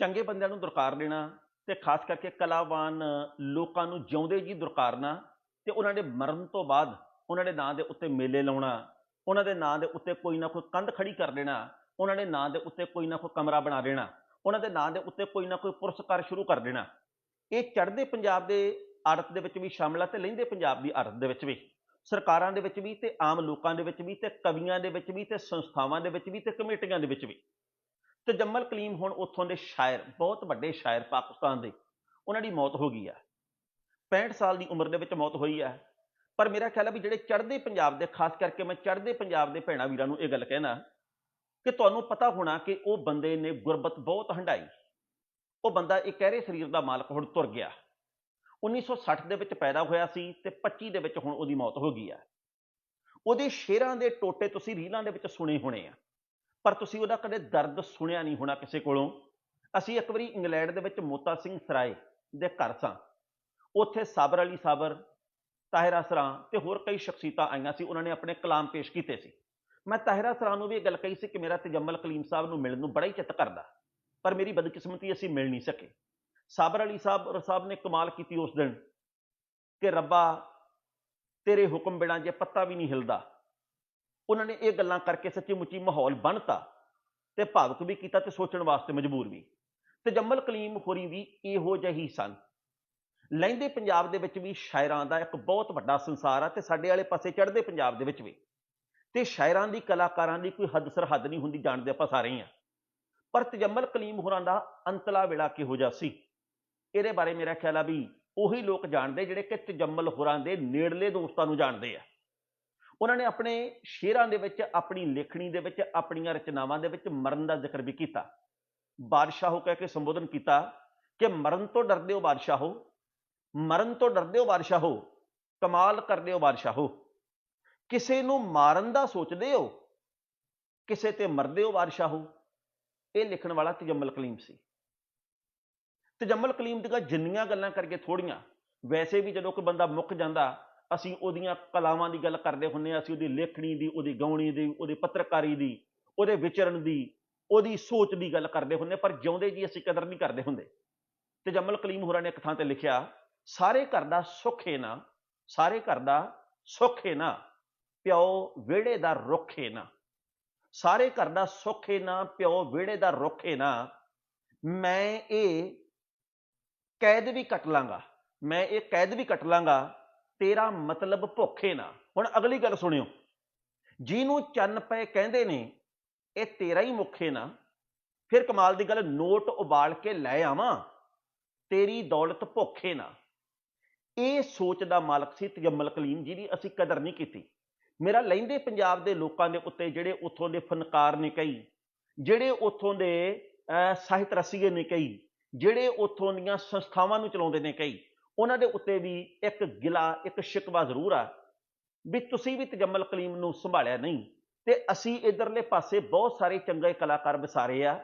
ਚੰਗੇ ਬੰਦਿਆਂ ਨੂੰ ਦੁਰਕਾਰ ਦੇਣਾ ਤੇ ਖਾਸ ਕਰਕੇ ਕਲਾਵਾਨ ਲੋਕਾਂ ਨੂੰ ਜਿਉਂਦੇ ਜੀ ਦੁਰਕਾਰਨਾ ਤੇ ਉਹਨਾਂ ਦੇ ਮਰਨ ਤੋਂ ਬਾਅਦ ਉਹਨਾਂ ਦੇ ਨਾਂ ਦੇ ਉੱਤੇ ਮੇਲੇ ਲਾਉਣਾ, ਉਹਨਾਂ ਦੇ ਨਾਂ ਦੇ ਉੱਤੇ ਕੋਈ ਨਾ ਕੋਈ ਕੰਧ ਖੜੀ ਕਰ ਦੇਣਾ, ਉਹਨਾਂ ਦੇ ਨਾਂ ਦੇ ਉੱਤੇ ਕੋਈ ਨਾ ਕੋਈ ਕਮਰਾ ਬਣਾ ਦੇਣਾ, ਉਹਨਾਂ ਦੇ ਨਾਂ ਦੇ ਉੱਤੇ ਕੋਈ ਨਾ ਕੋਈ ਪੁਰਸਕਾਰ ਸ਼ੁਰੂ ਕਰ ਦੇਣਾ। ਇਹ ਚੜ੍ਹਦੇ ਪੰਜਾਬ ਦੇ ਆੜਤ ਦੇ ਵਿੱਚ ਵੀ ਸ਼ਾਮਲ ਆ ਤੇ ਲਹਿੰਦੇ ਪੰਜਾਬ ਦੀ ਆੜਤ ਦੇ ਵਿੱਚ ਵੀ। ਸਰਕਾਰਾਂ ਦੇ ਵਿੱਚ ਵੀ ਤੇ ਆਮ ਲੋਕਾਂ ਦੇ ਵਿੱਚ ਵੀ ਤੇ ਕਵੀਆਂ ਦੇ ਵਿੱਚ ਵੀ ਤੇ ਸੰਸਥਾਵਾਂ ਦੇ ਵਿੱਚ ਵੀ ਤੇ ਕਮੇਟੀਆਂ ਦੇ ਵਿੱਚ ਵੀ। ਤੇ ਜੰਮਲ ਕਲੀਮ ਹੁਣ ਉੱਥੋਂ ਦੇ ਸ਼ਾਇਰ, ਬਹੁਤ ਵੱਡੇ ਸ਼ਾਇਰ ਪਾਕਿਸਤਾਨ ਦੇ, ਉਹਨਾਂ ਦੀ ਮੌਤ ਹੋ ਗਈ ਆ 65 ਸਾਲ ਦੀ ਉਮਰ ਦੇ ਵਿੱਚ ਮੌਤ ਹੋਈ ਆ ਪਰ ਮੇਰਾ ਖਿਆਲ ਹੈ ਵੀ ਜਿਹੜੇ ਚੜ੍ਹਦੇ ਪੰਜਾਬ ਦੇ, ਖਾਸ ਕਰਕੇ ਮੈਂ ਚੜ੍ਹਦੇ ਪੰਜਾਬ ਦੇ ਭੈਣਾ ਵੀਰਾਂ ਨੂੰ ਇਹ ਗੱਲ ਕਹਿਣਾ ਕਿ ਤੁਹਾਨੂੰ ਪਤਾ ਹੋਣਾ ਕਿ ਉਹ ਬੰਦੇ ਨੇ ਗੁਰਬਤ ਬਹੁਤ ਹੰਡਾਈ ਉਹ ਬੰਦਾ ਇੱਕ ਕਹਿਰੇ ਸਰੀਰ ਦਾ ਮਾਲਕ ਹੁਣ ਤੁਰ ਗਿਆ। 1960 ਦੇ ਵਿੱਚ ਪੈਦਾ ਹੋਇਆ ਸੀ ਤੇ 25 ਦੇ ਵਿੱਚ ਹੁਣ ਉਹਦੀ ਮੌਤ ਹੋ ਗਈ ਆ ਉਹਦੇ ਸ਼ੇਰਾਂ ਦੇ ਟੋਟੇ ਤੁਸੀਂ ਰੀਲਾਂ ਦੇ ਵਿੱਚ ਸੁਣੇ ਹੋਣੇ ਆ। ਪਰ ਤੁਸੀਂ ਉਹਦਾ ਕਦੇ ਦਰਦ ਸੁਣਿਆ ਨਹੀਂ ਹੋਣਾ ਕਿਸੇ ਕੋਲੋਂ? ਅਸੀਂ ਇੱਕ ਵਾਰੀ ਇੰਗਲੈਂਡ ਦੇ ਵਿੱਚ ਮੋਤਾ ਸਿੰਘ ਸਰਾਏ ਦੇ ਘਰ ਸਾਂ। ਉੱਥੇ ਸਾਬਰ ਅਲੀ ਸਾਬਰ, ਤਾਹਿਰਾ ਸਰਾਂ ਤੇ ਹੋਰ ਕਈ ਸ਼ਖਸੀਅਤਾਂ ਆਈਆਂ ਸੀ, ਉਹਨਾਂ ਨੇ ਆਪਣੇ ਕਲਾਮ ਪੇਸ਼ ਕੀਤੇ ਸੀ। ਮੈਂ ਤਾਹਿਰਾ ਸਰਾਂ ਨੂੰ ਵੀ ਇਹ ਗੱਲ ਕਹੀ ਸੀ ਕਿ ਮੇਰਾ ਤਜਮਲ ਕਲੀਮ ਸਾਹਿਬ ਨੂੰ ਮਿਲਣ ਨੂੰ ਬੜਾ ਹੀ ਚਿੱਤ ਕਰਦਾ, ਪਰ ਮੇਰੀ ਬਦਕਿਸਮਤੀ ਅਸੀਂ ਮਿਲ ਨਹੀਂ ਸਕੇ। ਸਾਬਰ ਅਲੀ ਸਾਹਿਬ ਸਾਹਿਬ ਨੇ ਕਮਾਲ ਕੀਤੀ ਉਸ ਦਿਨ ਕਿ ਰੱਬਾ ਤੇਰੇ ਹੁਕਮ ਬਿਨਾਂ ਜੇ ਪੱਤਾ ਵੀ ਨਹੀਂ ਹਿਲਦਾ। ਉਹਨਾਂ ਨੇ ਇਹ ਗੱਲਾਂ ਕਰਕੇ ਸੱਚੀ ਮੁੱਚੀ ਮਾਹੌਲ ਬਣਤਾ ਤੇ ਭਾਵਕ ਵੀ ਕੀਤਾ ਤੇ ਸੋਚਣ ਵਾਸਤੇ ਮਜਬੂਰ ਵੀ। ਤੇ ਕਲੀਮ ਹੋਰੀ ਵੀ ਇਹੋ ਜਿਹੀ ਸਨ। ਲਹਿੰਦੇ ਪੰਜਾਬ ਦੇ ਵਿੱਚ ਵੀ ਸ਼ਾਇਰਾਂ ਦਾ ਇੱਕ ਬਹੁਤ ਵੱਡਾ ਸੰਸਾਰ ਆ ਤੇ ਸਾਡੇ ਵਾਲੇ ਪਾਸੇ ਚੜ੍ਹਦੇ ਪੰਜਾਬ ਦੇ ਵਿੱਚ ਵੀ। ਤੇ ਸ਼ਾਇਰਾਂ ਦੀ ਕਲਾਕਾਰਾਂ ਦੀ ਕੋਈ ਹੱਦ ਸਰਹੱਦ ਨਹੀਂ ਹੁੰਦੀ, ਜਾਣਦੇ ਆਪਾਂ ਸਾਰੇ ਹੀ ਆ। ਪਰ ਤਜਮਲ ਕਲੀਮ ਹੋਰਾਂ ਦਾ ਅੰਤਲਾ ਵੇਲਾ ਕਿਹੋ ਜਿਹਾ ਸੀ? ਇਹਦੇ ਬਾਰੇ ਮੇਰਾ ਖਿਆਲ ਆ ਵੀ ਉਹੀ ਲੋਕ ਜਾਣਦੇ ਜਿਹੜੇ ਕਿ ਤਜਮਲ ਹੋਰਾਂ ਦੇ ਨੇੜਲੇ ਦੋਸਤਾਂ ਨੂੰ ਜਾਣਦੇ ਆ। ਉਹਨਾਂ ਨੇ ਆਪਣੇ ਸ਼ੇਰਾਂ ਦੇ ਵਿੱਚ, ਆਪਣੀ ਲੇਖਣੀ ਦੇ ਵਿੱਚ, ਆਪਣੀਆਂ ਰਚਨਾਵਾਂ ਦੇ ਵਿੱਚ ਮਰਨ ਦਾ ਜ਼ਿਕਰ ਵੀ ਕੀਤਾ। ਬਾਦਸ਼ਾਹੋ ਕਹਿ ਕੇ ਸੰਬੋਧਨ ਕੀਤਾ ਕਿ ਮਰਨ ਤੋਂ ਡਰਦੇ ਹੋ ਬਾਦਸ਼ਾਹੋ, ਮਰਨ ਤੋਂ ਡਰਦੇ ਹੋ ਬਾਦਸ਼ਾਹੋ, ਕਮਾਲ ਕਰਦੇ ਹੋ ਬਾਦਸ਼ਾਹੋ। ਕਿਸੇ ਨੂੰ ਮਾਰਨ ਦਾ ਸੋਚਦੇ ਹੋ? ਕਿਸੇ ਤੇ ਮਰਦੇ ਹੋ ਬਾਦਸ਼ਾਹੋ? ਇਹ ਲਿਖਣ ਵਾਲਾ ਤਜਮਲ ਕਲੀਮ ਸੀ। ਤਜਮਲ ਕਲੀਮ ਦੀਆਂ ਜਿੰਨੀਆਂ ਗੱਲਾਂ ਕਰਕੇ ਥੋੜੀਆਂ ਵੈਸੇ ਵੀ ਜਦੋਂ ਕੋਈ ਬੰਦਾ ਮੁੱਕ ਜਾਂਦਾ ਅਸੀਂ ਉਹਦੀਆਂ ਕਲਾਵਾਂ ਦੀ ਗੱਲ ਕਰਦੇ ਹੁੰਨੇ ਆ ਅਸੀਂ ਉਹਦੀ ਲੇਖਣੀ ਦੀ, ਉਹਦੀ ਗਾਉਣੀ ਦੀ, ਉਹਦੀ ਪੱਤਰਕਾਰੀ ਦੀ, ਉਹਦੇ ਵਿਚਰਨ ਦੀ, ਉਹਦੀ ਸੋਚ ਦੀ ਗੱਲ ਕਰਦੇ ਹੁੰਨੇ ਪਰ ਜਿਉਂਦੇ ਜੀ ਅਸੀਂ ਕਦਰ ਨਹੀਂ ਕਰਦੇ ਹੁੰਦੇ। ਤੇ ਜਮਲ ਕਲੀਮ ਹੋਰਾਂ ਨੇ ਇੱਕ ਥਾਂ ਤੇ ਲਿਖਿਆ, ਸਾਰੇ ਘਰ ਦਾ ਸੁੱਖ ਹੈ ਨਾ, ਸਾਰੇ ਘਰ ਦਾ ਸੁੱਖ ਹੈ ਨਾ, ਪਿਓ ਵਿਹੜੇ ਦਾ ਰੁੱਖ ਹੈ ਨਾ, ਸਾਰੇ ਘਰ ਦਾ ਸੁੱਖ ਹੈ ਨਾ, ਪਿਓ ਵਿਹੜੇ ਦਾ ਰੁੱਖ ਹੈ ਨਾ, ਮੈਂ ਇਹ ਕੈਦ ਵੀ ਕੱਟ ਲਾਂਗਾ, ਮੈਂ ਇਹ ਕੈਦ ਵੀ ਕੱਟ ਲਾਂਗਾ ਤੇਰਾ ਮਤਲਬ ਭੁੱਖੇ ਨਾ। ਹੁਣ ਅਗਲੀ ਗੱਲ ਸੁਣਿਓ। ਜਿਹਨੂੰ ਚੰਨ ਪਏ ਕਹਿੰਦੇ ਨੇ, ਇਹ ਤੇਰਾ ਹੀ ਮੁੱਖੇ ਨਾ। ਫਿਰ ਕਮਾਲ ਦੀ ਗੱਲ, ਨੋਟ ਉਬਾਲ ਕੇ ਲੈ ਆਵਾਂ। ਤੇਰੀ ਦੌਲਤ ਭੁੱਖੇ ਨਾ। ਇਹ ਸੋਚ ਦਾ ਮਾਲਕ ਸੀ ਤਜਮਲ ਕਲੀਮ, ਜਿਹਦੀ ਅਸੀਂ ਕਦਰ ਨਹੀਂ ਕੀਤੀ। ਮੇਰਾ ਲੈਂਦੇ ਪੰਜਾਬ ਦੇ ਲੋਕਾਂ ਦੇ ਉੱਤੇ ਜਿਹੜੇ ਉੱਥੋਂ ਦੇ ਫਨਕਾਰ ਨੇ ਕਈ ਜਿਹੜੇ ਉੱਥੋਂ ਦੇ ਸਾਹਿਤ ਰਸੀਏ ਨੇ ਕਈ ਜਿਹੜੇ ਉੱਥੋਂ ਦੀਆਂ ਸੰਸਥਾਵਾਂ ਨੂੰ ਚਲਾਉਂਦੇ ਨੇ ਕਈ ਉਹਨਾਂ ਦੇ ਉੱਤੇ ਵੀ ਇੱਕ ਗਿਲਾ, ਇੱਕ ਸ਼ਿਕਵਾ ਜ਼ਰੂਰ ਆ ਵੀ ਤੁਸੀਂ ਵੀ ਤਜਮਲ ਕਲੀਮ ਨੂੰ ਸੰਭਾਲਿਆ ਨਹੀਂ। ਤੇ ਅਸੀਂ ਇਧਰਲੇ ਪਾਸੇ ਬਹੁਤ ਸਾਰੇ ਚੰਗੇ ਕਲਾਕਾਰ ਵਿਸਾਰੇ ਆ,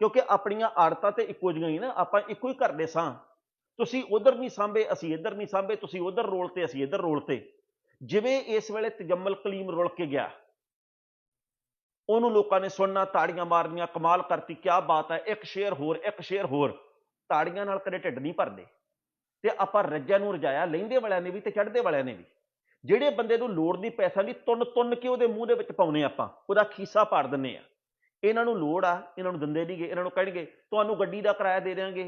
ਕਿਉਂਕਿ ਆਪਣੀਆਂ ਆੜਤਾਂ ਤੇ ਇੱਕੋ ਜਿਹੀਆਂ ਹੀ ਨਾ, ਆਪਾਂ ਇੱਕੋ ਹੀ ਕਰਦੇ ਸਾਂ। ਤੁਸੀਂ ਉਧਰ ਨਹੀਂ ਸਾਂਭੇ, ਅਸੀਂ ਇੱਧਰ ਨਹੀਂ ਸਾਂਭੇ, ਤੁਸੀਂ ਉਧਰ ਰੋਲ ਤੇ, ਅਸੀਂ ਇੱਧਰ ਰੋਲ ਤੇ। ਜਿਵੇਂ ਇਸ ਵੇਲੇ ਤਜਮਲ ਕਲੀਮ ਰੁਲ ਕੇ ਗਿਆ, ਉਹਨੂੰ ਲੋਕਾਂ ਨੇ ਸੁਣਨਾ, ਤਾੜੀਆਂ ਮਾਰਨੀਆਂ, ਕਮਾਲ ਕਰਤੀ ਕੀ ਬਾਤ ਹੈ ਇੱਕ ਸ਼ੇਰ ਹੋਰ, ਇੱਕ ਸ਼ੇਰ ਹੋਰ। ਤਾੜੀਆਂ ਨਾਲ ਕਦੇ ਢਿੱਡ ਨਹੀਂ ਭਰਦੇ। ਤੇ ਆਪਾਂ ਰੱਜਿਆਂ ਨੂੰ ਰਜਾਇਆ, ਲੈਂਦੇ ਵਾਲਿਆਂ ਨੇ ਵੀ ਤੇ ਚੜ੍ਹਦੇ ਵਾਲਿਆਂ ਨੇ ਵੀ। ਜਿਹੜੇ ਬੰਦੇ ਨੂੰ ਲੋੜ ਨਹੀਂ ਪੈਸਾ ਦੀ ਤੁੰਨ ਤੁੰਨ ਕੇ ਉਹਦੇ ਮੂੰਹ ਦੇ ਵਿੱਚ ਪਾਉਨੇ ਆਪਾਂ, ਉਹਦਾ ਖੀਸਾ ਪਾੜ ਦਿੰਨੇ ਆ ਇਹਨਾਂ ਨੂੰ ਲੋੜ ਆ, ਇਹਨਾਂ ਨੂੰ ਦਿੰਦੇ ਨਹੀਂਗੇ ਇਹਨਾਂ ਨੂੰ ਕਹਿਣਗੇ, ਤੁਹਾਨੂੰ ਗੱਡੀ ਦਾ ਕਿਰਾਇਆ ਦੇ ਦੇਵਾਂਗੇ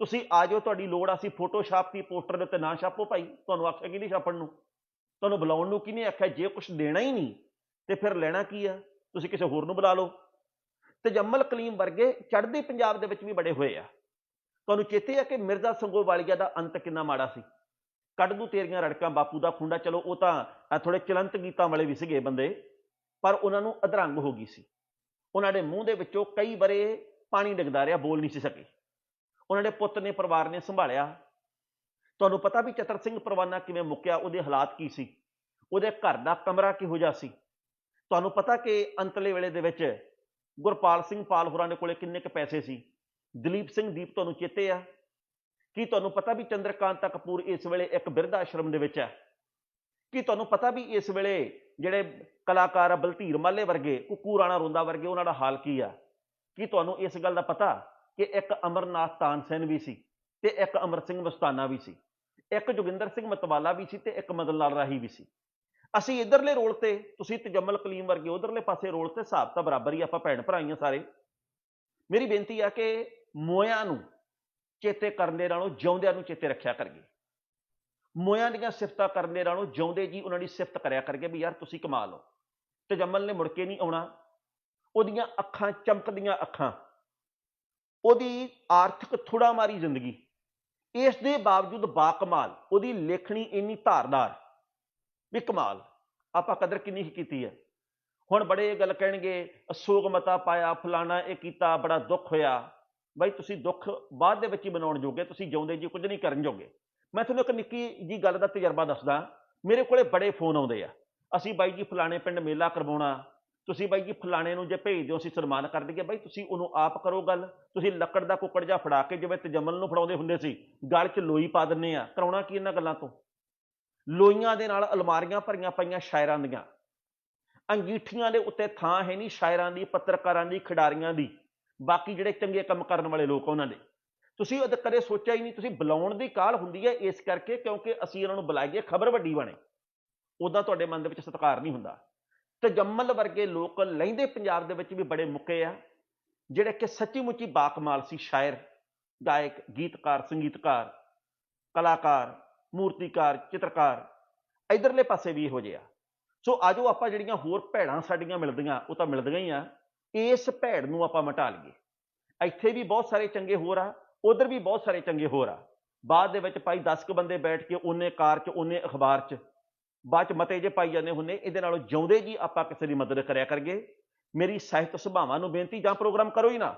ਤੁਸੀਂ ਆ ਜਾਓ, ਤੁਹਾਡੀ ਲੋੜ ਆ, ਅਸੀਂ ਫੋਟੋ ਛਾਪਤੀ ਪੋਸਟਰ ਦੇ ਉੱਤੇ ਨਾ ਛਾਪੋ ਭਾਈ। ਤੁਹਾਨੂੰ ਆਖਿਆ ਕਿ ਨਹੀਂ ਛਾਪਣ ਨੂੰ? ਤੁਹਾਨੂੰ ਬੁਲਾਉਣ ਨੂੰ ਕਿਹਨੇ ਆਖਿਆ? ਜੇ ਕੁਝ ਦੇਣਾ ਹੀ ਨਹੀਂ, ਤੇ ਫਿਰ ਲੈਣਾ ਕੀ ਆ? ਤੁਸੀਂ ਕਿਸੇ ਹੋਰ ਨੂੰ ਬੁਲਾ ਲਓ। ਤੇ ਜੰਮਲ ਕਲੀਮ ਵਰਗੇ ਚੜ੍ਹਦੇ ਪੰਜਾਬ ਦੇ ਵਿੱਚ ਵੀ ਬੜੇ ਹੋਏ ਆ। ਤੁਹਾਨੂੰ ਚੇਤੇ ਆ ਕਿ ਮਿਰਜ਼ਾ ਸੰਗੋਵਾਲੀਆ ਦਾ ਅੰਤ ਕਿੰਨਾ ਮਾੜਾ ਸੀ? ਕੱਢ ਦੂ ਤੇਰੀਆਂ ਰੜਕਾਂ, ਬਾਪੂ ਦਾ ਖੁੰਡਾ, ਚਲੋ ਉਹ ਤਾਂ ਥੋੜੇ ਚਲੰਤ ਗੀਤਾਂ ਵਾਲੇ ਵੀ ਸੀਗੇ ਬੰਦੇ, ਪਰ ਉਹਨਾਂ ਨੂੰ ਅਧਰੰਗ ਹੋ ਗਈ ਸੀ। ਉਹਨਾਂ ਦੇ ਮੂੰਹ ਦੇ ਵਿੱਚੋਂ ਕਈ ਬਰੇ ਪਾਣੀ ਡਿੱਗਦਾ ਰਿਹਾ, ਬੋਲ ਨਹੀਂ ਸੀ ਸਕੇ। ਉਹਨਾਂ ਦੇ ਪੁੱਤ ਨੇ, ਪਰਿਵਾਰ ਨੇ ਸੰਭਾਲਿਆ। ਤੁਹਾਨੂੰ ਪਤਾ ਵੀ ਚਤਰ ਸਿੰਘ ਪਰਵਾਨਾ ਕਿਵੇਂ ਮੁੱਕਿਆ, ਉਹਦੇ ਹਾਲਾਤ ਕੀ ਸੀ? ਉਹਦੇ ਘਰ ਦਾ ਕਮਰਾ ਕਿਹੋ ਜਿਹਾ ਸੀ? ਤੁਹਾਨੂੰ ਪਤਾ ਕਿ ਅੰਤਲੇ ਵੇਲੇ ਦੇ ਵਿੱਚ ਗੁਰਪਾਲ ਸਿੰਘ ਪਾਲ ਹੋਰਾਂ ਦੇ ਕੋਲੇ ਕਿੰਨੇ ਕੁ ਪੈਸੇ ਸੀ? ਦਲੀਪ ਸਿੰਘ ਦੀਪ ਤੁਹਾਨੂੰ ਚੇਤੇ ਆ? ਕੀ ਤੁਹਾਨੂੰ ਪਤਾ ਵੀ ਚੰਦਰਕਾਂਤਾ ਕਪੂਰ ਇਸ ਵੇਲੇ ਇੱਕ ਬਿਰਧ ਆਸ਼ਰਮ ਦੇ ਵਿੱਚ ਹੈ? ਕੀ ਤੁਹਾਨੂੰ ਪਤਾ ਵੀ ਇਸ ਵੇਲੇ ਜਿਹੜੇ ਕਲਾਕਾਰ ਆ ਬਲਧੀਰ ਮਾਲੇ ਵਰਗੇ, ਕੁੱਕੂ ਰਾਣਾ ਰੋਂਦਾ ਵਰਗੇ, ਉਹਨਾਂ ਦਾ ਹਾਲ ਕੀ ਆ? ਕੀ ਤੁਹਾਨੂੰ ਇਸ ਗੱਲ ਦਾ ਪਤਾ ਕਿ ਇੱਕ ਅਮਰਨਾਥ ਤਾਨਸੈਨ ਵੀ ਸੀ ਤੇ ਇੱਕ ਅਮਰ ਸਿੰਘ ਮਸਤਾਨਾ ਵੀ ਸੀ? ਇੱਕ ਜੋਗਿੰਦਰ ਸਿੰਘ ਮਤਵਾਲਾ ਵੀ ਸੀ ਤੇ ਇੱਕ ਮਦਨ ਲਾਲ ਰਾਹੀ ਵੀ ਸੀ। ਅਸੀਂ ਇਧਰਲੇ ਰੋਲ ਤੇ, ਤੁਸੀਂ ਤਜਮਲ ਕਲੀਮ ਵਰਗੇ ਉਧਰਲੇ ਪਾਸੇ ਰੋਲ ਤੇ, ਹਿਸਾਬ ਤਾਂ ਬਰਾਬਰ ਹੀ ਆਪਾਂ ਭੈਣ ਭਰਾਈਆਂ ਸਾਰੇ। ਮੇਰੀ ਬੇਨਤੀ ਆ ਕਿ ਮੋਇਆਂ ਨੂੰ ਚੇਤੇ ਕਰਨ ਦੇ ਨਾਲੋਂ ਜਿਉਂਦਿਆਂ ਨੂੰ ਚੇਤੇ ਰੱਖਿਆ ਕਰੀਏ ਮੋਇਆਂ ਦੀਆਂ ਸਿਫਤਾਂ ਕਰਨ ਦੇ ਨਾਲੋਂ ਜਿਉਂਦੇ ਜੀ ਉਹਨਾਂ ਦੀ ਸਿਫਤ ਕਰਿਆ ਕਰਕੇ ਵੀ ਯਾਰ ਤੁਸੀਂ ਕਮਾਲ ਹੋ ਤਜਮਲ ਨੇ ਮੁੜ ਕੇ ਨਹੀਂ ਆਉਣਾ। ਉਹਦੀਆਂ ਅੱਖਾਂ ਚਮਕਦੀਆਂ ਅੱਖਾਂ। ਉਹਦੀ ਆਰਥਿਕ ਥੋੜਾ ਮਾਰੀ ਜ਼ਿੰਦਗੀ। ਇਸ ਦੇ ਬਾਵਜੂਦ ਬਾਕਮਾਲ। ਉਹਦੀ ਲੇਖਣੀ ਇੰਨੀ ਧਾਰਦਾਰ ਵੀ ਕਮਾਲ। ਆਪਾਂ ਕਦਰ ਕਿੰਨੀ ਹੀ ਕੀਤੀ ਹੈ। ਹੁਣ ਬੜੇ ਇਹ ਗੱਲ ਕਹਿਣਗੇ ਅਸੋਗ ਮਤਾ ਪਾਇਆ, ਫਲਾਣਾ ਇਹ ਕੀਤਾ, ਬੜਾ ਦੁੱਖ ਹੋਇਆ। ਬਾਈ ਤੁਸੀਂ ਦੁੱਖ ਬਾਅਦ ਦੇ ਵਿੱਚ ਹੀ ਬਣਾਉਣ ਜੋਗੇ, ਤੁਸੀਂ ਜਿਉਂਦੇ ਜੀ, ਕੁਝ ਨਹੀਂ ਕਰਨ ਜੋਗੇ। ਮੈਂ ਤੁਹਾਨੂੰ ਇੱਕ ਨਿੱਕੀ ਜੀ ਗੱਲ ਦਾ ਤਜਰਬਾ ਦੱਸਦਾ। ਮੇਰੇ ਕੋਲੇ ਬੜੇ ਫੋਨ ਆਉਂਦੇ ਆ। ਅਸੀਂ ਬਾਈ ਜੀ ਫਲਾਣੇ ਪਿੰਡ ਮੇਲਾ ਕਰਵਾਉਣਾ। ਤੁਸੀਂ ਬਾਈ ਜੀ ਫਲਾਣੇ ਨੂੰ ਜੇ ਭੇਜ ਦਿਓ, ਅਸੀਂ ਸਨਮਾਨ ਕਰ ਦਈਏ। ਬਾਈ ਤੁਸੀਂ ਉਹਨੂੰ ਆਪ ਕਰੋ ਗੱਲ। ਤੁਸੀਂ ਲੱਕੜ ਦਾ ਕੁੱਕੜ ਜਾ ਫੜਾ ਕੇ ਜਿਵੇਂ ਤਜਮਲ ਨੂੰ ਫੜਾਉਂਦੇ ਹੁੰਦੇ ਸੀ, ਗਲ 'ਚ ਲੋਈ ਪਾ ਦਿੰਨੇ ਆ। ਕਰਾਉਣਾ ਕੀ ਇਹਨਾਂ ਗੱਲਾਂ ਤੋਂ? ਲੋਈਆਂ ਦੇ ਨਾਲ ਅਲਮਾਰੀਆਂ ਭਰੀਆਂ ਪਈਆਂ ਸ਼ਾਇਰਾਂ ਦੀਆਂ। ਅੰਗੀਠੀਆਂ ਦੇ ਉੱਤੇ ਥਾਂ ਹੈ ਨਹੀਂ ਸ਼ਾਇਰਾਂ ਦੀ, ਪੱਤਰਕਾਰਾਂ ਦੀ, ਖਿਡਾਰੀਆਂ ਦੀ। ਬਾਕੀ ਜਿਹੜੇ ਚੰਗੇ ਕੰਮ ਕਰਨ ਵਾਲੇ ਲੋਕ ਉਹਨਾਂ ਦੇ। ਤੁਸੀਂ ਉਹ ਕਦੇ ਸੋਚਿਆ ਹੀ ਨਹੀਂ, ਤੁਸੀਂ ਬੁਲਾਉਣ ਦੀ ਕਾਲ ਹੁੰਦੀ ਹੈ ਇਸ ਕਰਕੇ ਕਿਉਂਕਿ ਅਸੀਂ ਉਹਨਾਂ ਨੂੰ ਬੁਲਾਈਏ ਖਬਰ ਵੱਡੀ ਬਣੇ। ਉਦਾਂ ਤੁਹਾਡੇ ਮਨ ਦੇ ਵਿੱਚ ਸਤਿਕਾਰ ਨਹੀਂ ਹੁੰਦਾ। ਤਜੰਮਲ ਵਰਗੇ ਲੋਕ ਲਹਿੰਦੇ ਪੰਜਾਬ ਦੇ ਵਿੱਚ ਵੀ ਬੜੇ ਮੁੱਕੇ ਆ, ਜਿਹੜੇ ਕਿ ਸੱਚੀ ਮੁੱਚੀ ਬਾਕਮਾਲ ਸੀ, ਸ਼ਾਇਰ, ਗਾਇਕ, ਗੀਤਕਾਰ, ਸੰਗੀਤਕਾਰ, ਕਲਾਕਾਰ, ਮੂਰਤੀਕਾਰ, ਚਿੱਤਰਕਾਰ, ਇਧਰਲੇ ਪਾਸੇ ਵੀ ਇਹੋ ਜਿਹਾ ਸੋ ਆਜੋ ਆਪਾਂ ਜਿਹੜੀਆਂ ਹੋਰ ਭੈੜਾਂ ਸਾਡੀਆਂ ਮਿਲਦੀਆਂ, ਉਹ ਤਾਂ ਮਿਲਦੀਆਂ ਹੀ ਆ। ਇਸ ਭੈੜ ਨੂੰ ਆਪਾਂ ਮਟਾ ਲਈਏ। ਇੱਥੇ ਵੀ ਬਹੁਤ ਸਾਰੇ ਚੰਗੇ ਹੋਰ ਆ, ਉਧਰ ਵੀ ਬਹੁਤ ਸਾਰੇ ਚੰਗੇ ਹੋਰ ਆ। ਬਾਅਦ ਦੇ ਵਿੱਚ ਭਾਈ 10 ਕ ਬੰਦੇ ਬੈਠ ਕੇ ਉਹਨੇ ਕਾਰ 'ਚ, ਉਹਨੇ ਅਖਬਾਰ 'ਚ, ਬਾਅਦ 'ਚ ਮਤੇ ਜੇ ਪਾਈ ਜਾਂਦੇ ਹੁੰਦੇ, ਇਹਦੇ ਨਾਲੋਂ ਜਿਉਂਦੇ ਜੀ ਆਪਾਂ ਕਿਸੇ ਦੀ ਮਦਦ ਕਰਿਆ ਕਰਗੇ ਮੇਰੀ ਸਾਹਿਤ ਸੁਭਾਵਾਂ ਨੂੰ ਬੇਨਤੀ ਜਾਂ ਪ੍ਰੋਗਰਾਮ ਕਰੋ ਹੀ ਨਾ।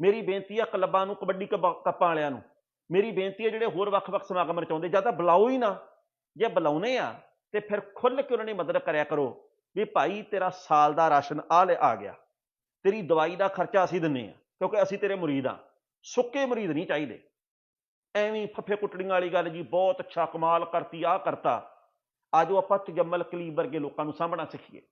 ਮੇਰੀ ਬੇਨਤੀ ਆ ਕਲੱਬਾਂ ਨੂੰ, ਕਬੱਡੀ ਕੱਪਾਂ ਕੱਪਾਂ ਵਾਲਿਆਂ ਨੂੰ। ਮੇਰੀ ਬੇਨਤੀ ਹੈ ਜਿਹੜੇ ਹੋਰ ਵੱਖ-ਵੱਖ ਸਮਾਗਮ ਰਚਾਉਂਦੇ, ਜਾਂ ਤਾਂ ਬੁਲਾਓ ਹੀ ਨਾ। ਜੇ ਬੁਲਾਉਨੇ ਆ, ਤੇ ਫਿਰ ਖੁੱਲ ਕੇ ਉਹਨਾਂ ਦੀ ਮਦਦ ਕਰਿਆ ਕਰੋ ਵੀ ਭਾਈ ਤੇਰਾ ਸਾਲ ਦਾ ਰਾਸ਼ਨ ਆ ਲੈ ਆ ਗਿਆ। ਤੇਰੀ ਦਵਾਈ ਦਾ ਖਰਚਾ ਅਸੀਂ ਦਿੰਨੇ ਆ, ਕਿਉਂਕਿ ਅਸੀਂ ਤੇਰੇ ਮੁਰੀਦ ਆ। ਸੁੱਕੇ ਮੁਰੀਦ ਨਹੀਂ ਚਾਹੀਦੇ। ਐਵੇਂ ਫੱਫੇ ਕੁੱਟੜੀਆਂ ਵਾਲੀ ਗੱਲ ਜੀ, ਬਹੁਤ ਅੱਛਾ ਕਮਾਲ ਕਰਤੀ ਆ ਕਰਤਾ। ਆਜੋ ਆਪਾਂ ਤਜਮਲ ਕਲੀਬ ਵਰਗੇ ਲੋਕਾਂ ਨੂੰ ਸਾਂਭਣਾ ਸਿੱਖੀਏ।